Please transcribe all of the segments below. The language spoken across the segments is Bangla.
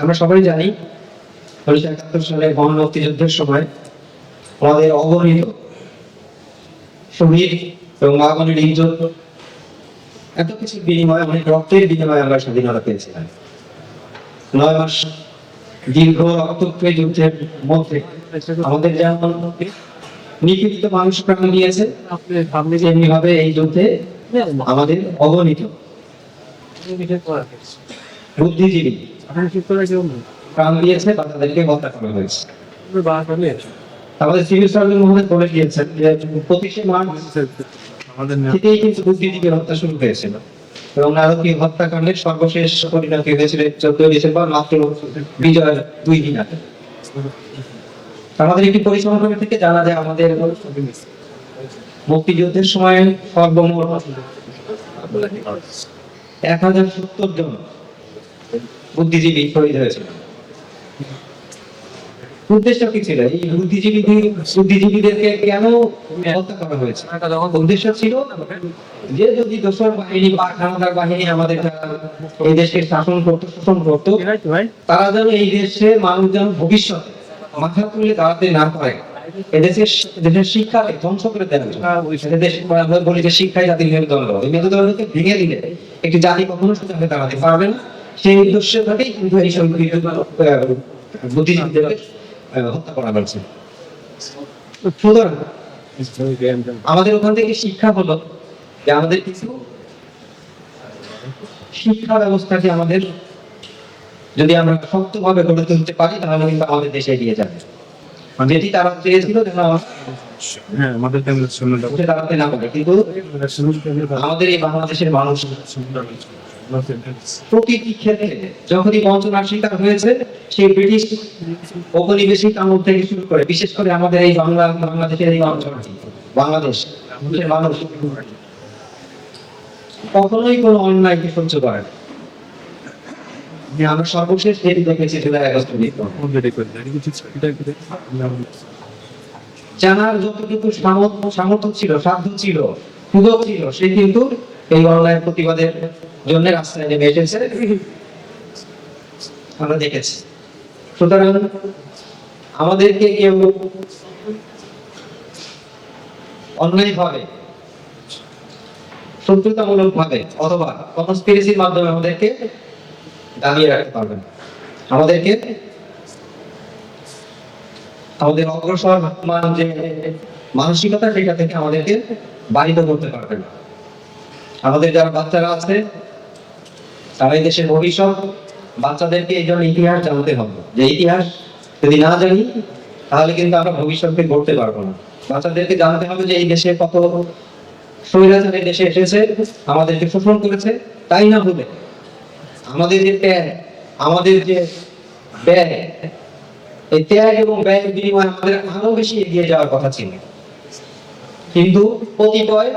আমরা সবাই জানি উনিশশো একাত্তর সালে মহান মুক্তিযুদ্ধের সময় আমাদের অগণিত শহীদ এবং আগুনের ইজ্জত এত কিছু বিনিময়ে, অনেক রক্তের বিনিময়ে আমরা স্বাধীনতা পেয়েছিলাম। নয় মাস দীর্ঘ রক্তক্ষয়ী যুদ্ধের মধ্যে আমাদের যেমন নিপীড়িত মানুষ প্রাণ দিয়েছে আপনি তেমনি ভাবে এই যুদ্ধে আমাদের অগণিত বুদ্ধিজীবী আপনি ঠিক করে কেউ নেই প্রাণ দিয়েছে তাদেরকে হত্যা করা হয়েছে। আমাদের সিভিল সার্জন মহোদয় বলে দিয়েছেন যে পঁচিশে মার্চ আমাদের থেকেই কিন্তু বুদ্ধিজীবী হত্যা শুরু হয়েছিল। এবং নারকীয় হত্যাকাণ্ডের সর্বশেষ পরিণতি হয়েছিল চোদ্দই ডিসেম্বর মাত্র বিজয়ের দুই দিন আগে। আমাদের একটি পরিসংখ্যান থেকে জানা যায় আমাদের মুক্তিযুদ্ধের সময় সর্বমোট এক হাজার সত্তর জন বুদ্ধিজীবী শহীদ হয়েছিল। উদ্দেশ্য কি ছিল? এই বুদ্ধিজীবী বুদ্ধিজীবীদেরকে কেন হত্যা করা হয়েছে? উদ্দেশ্য ছিল যে যদি দোসর বাহিনী বা খানাদার বাহিনী আমাদের এই দেশকে শাসন করতো শোষণ করতো তারা যেন এই দেশের মানুষ যেন ভবিষ্যতে মাথা তুলে দাঁড়াতে না পারে। এদেশের দেশের শিক্ষাকে ধ্বংস করে দেওয়া। এদেশ আমরা বলি যে শিক্ষাই জাতির মেরুদণ্ড। এই মেরুদণ্ডকে ভেঙে দিলে একটি জাতি কখনো সোজা হয়ে দাঁড়াতে পারবে না। সেই উদ্দেশ্যে থেকেই কিন্তু এই সব বুদ্ধিজীবীদেরকে আহ, হত্যা করা হয়েছে। সুতরাং আমাদের ওখান থেকে শিক্ষা হলো যে আমাদের কিছু শিক্ষা ব্যবস্থাকে আমাদের যদি আমরা শক্তভাবে গড়ে তুলতে পারি তাহলে কিন্তু আমাদের দেশে এগিয়ে যাবে। যেটি তারা চেয়েছিল যেন হ্যাঁ আমাদের ফ্যামিলি শুনুন দাঁড়াতে না। পারে কিন্তু আমাদের এই বাংলাদেশের মানুষ প্রতিটি ক্ষেত্রে যখনই বঞ্চনার শিকার হয়েছে, সেই ব্রিটিশ ঔপনিবেশিক আমল থেকে শুরু করে, বিশেষ করে আমাদের এই বাংলা, বাংলাদেশের এই অঞ্চলটি, বাংলাদেশ মানুষ। কখনোই কোনো সহ্য করে আমরা সর্বশেষ যেটি দেখেছি জুলাই আগস্ট বিপ্লব জানার যতটুকু সামর্থ্য ছিল, সাধ্য ছিল, সুযোগ ছিল, সে কিন্তু এই অনলাইন প্রতিবাদের জন্য রাস্তায় নেমে এসেছে। আমরা দেখেছি। সুতরাং আমাদেরকে কেউ অন্যায় ভাবে শত্রুতামূলক ভাবে অথবা কনস্পিরেসির মাধ্যমে আমাদেরকে দাবিয়ে রাখতে পারবেন আমাদেরকে আমাদের অগ্রসর মান যে মানসিকতা, সেটা থেকে আমাদেরকে বাড়িতে করতে পারবে না। আমাদের যারা বাচ্চারা আছে, তারা এই দেশের ভবিষ্যৎ, বাচ্চাদেরকে এই জন্য ইতিহাস জানতে হবে। যে ইতিহাস যদি না জানি, তাহলে কিন্তু আমরা ভবিষ্যৎকে গড়তে পারব না। বাচ্চাদেরকে জানতে হবে যে এই দেশে কত স্বৈরাচার দেশে এসেছে, আমাদেরকে শোষণ করেছে, তাই না হলে আমাদের যে ত্যাগ, আমাদের যে ব্যয়, এই ত্যাগ এবং ব্যয়ের বিনিময়ে আমাদের আরও বেশি এগিয়ে যাওয়ার কথা ছিল। কিন্তু কতিপয়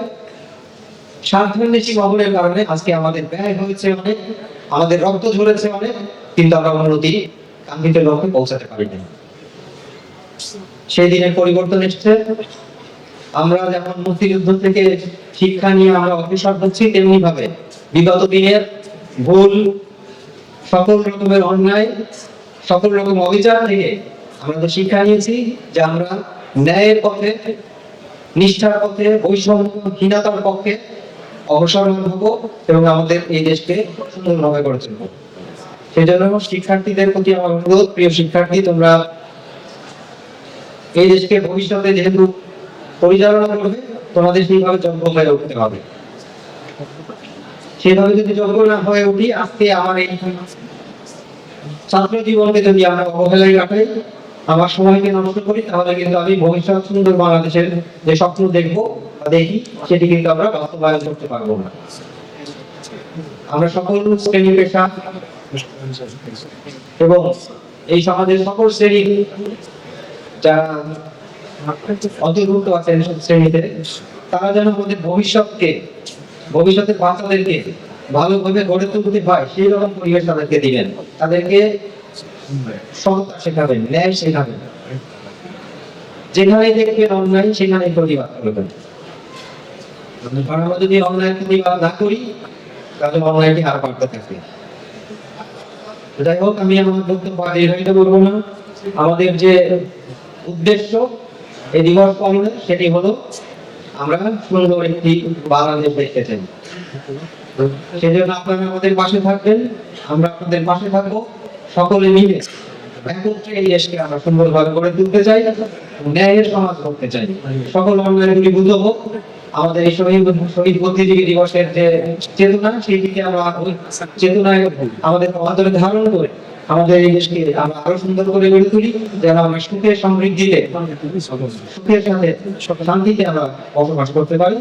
মহলের কারণে আজকে আমাদের ব্যয় হয়েছে অনেক, আমাদের রক্ত ঝরেছে অনেক, কিন্তু আমরা উন্নতি কাঙ্ক্ষিত লক্ষ্যে পৌঁছাতে সেই দিনের পরিবর্তন এসেছে। আমরা যেমন মুক্তিযুদ্ধ থেকে শিক্ষা নিয়ে আমরা অগ্রসর হচ্ছি তেমনি ভাবে বিগত দিনের ভুল, সকল রকমের অন্যায়, সকল রকম অবিচার থেকে আমরা তো শিক্ষা নিয়েছি যে আমরা ন্যায়ের পথে, নিষ্ঠার পথে, বৈষম্যহীনতার পক্ষে অগ্রসরমান হব এবং আমাদের এই দেশকে সুন্দরভাবে গড়ে তুলব। সেই জন্য শিক্ষার্থীদের প্রতি আমার অনুরোধ, প্রিয় শিক্ষার্থী, তোমরা এই দেশকে ভবিষ্যতে যেহেতু পরিচালনা করবে, তোমাদের সেইভাবে যোগ্য হয়ে উঠতে হবে। সেভাবে যদি যোগ্য না হয়ে উঠি, আজকে আমার এই ছাত্র জীবনকে যদি আমরা অবহেলায় রাখাই আমার সময়কে নষ্ট করি। তাহলে কিন্তু আমি ভবিষ্যৎ সুন্দর বাংলাদেশের যে স্বপ্ন দেখব দেখি, সেটি কিন্তু আমরা বাস্তবায়ন করতে পারব না। আমরা সকল শ্রেণি পেশা এবং এই সমাজের সকল শ্রেণি যারা অন্তর্ভুক্ত আছেন শ্রেণীতে, তারা যেন আমাদের ভবিষ্যৎকে, ভবিষ্যতের বাচ্চাদেরকে ভালোভাবে গড়ে তুলতে হয় সেই রকম পরিবেশ তাদেরকে দিবেন। তাদেরকে শেখাবেন ন্যায় শেখাবেন যেখানে দেখবেন অন্যায়, সেখানে প্রতিবাদ করবেন আমরা যদি অন্যায় প্রতিবাদ না করি, তাহলে অন্যায়টি আর বাড়তে থাকবে। যাই হোক, আমি আমার বক্তব্য দীর্ঘায়িত না। আমাদের যে উদ্দেশ্য, এই দিবস পালনের, সেটি হলো আমরা সুন্দর একটি বাংলাদেশ দেখতে চাই। সেজন্য আপনারা আমাদের পাশে থাকবেন। আমরা আপনাদের পাশে থাকব। সকলে মিলে একত্রে এই দেশকে আমরা সুন্দরভাবে গড়ে তুলতে চাই ন্যায়ের সমাজ করতে চাই। সকল অন্যায়গুলি বুঝব আমাদের এই শহীদ শহীদ বুদ্ধিজীবী দিবসের যে চেতনা, সেই দিকে আমরা চেতনায় আমাদের অন্তরে ধারণ করে আমাদের এই দেশকে আমরা আরও সুন্দর করে গড়ে তুলি, যেন আমরা সুখে সমৃদ্ধিতে, সুখের সাথে শান্তিতে আমরা বসবাস করতে পারি।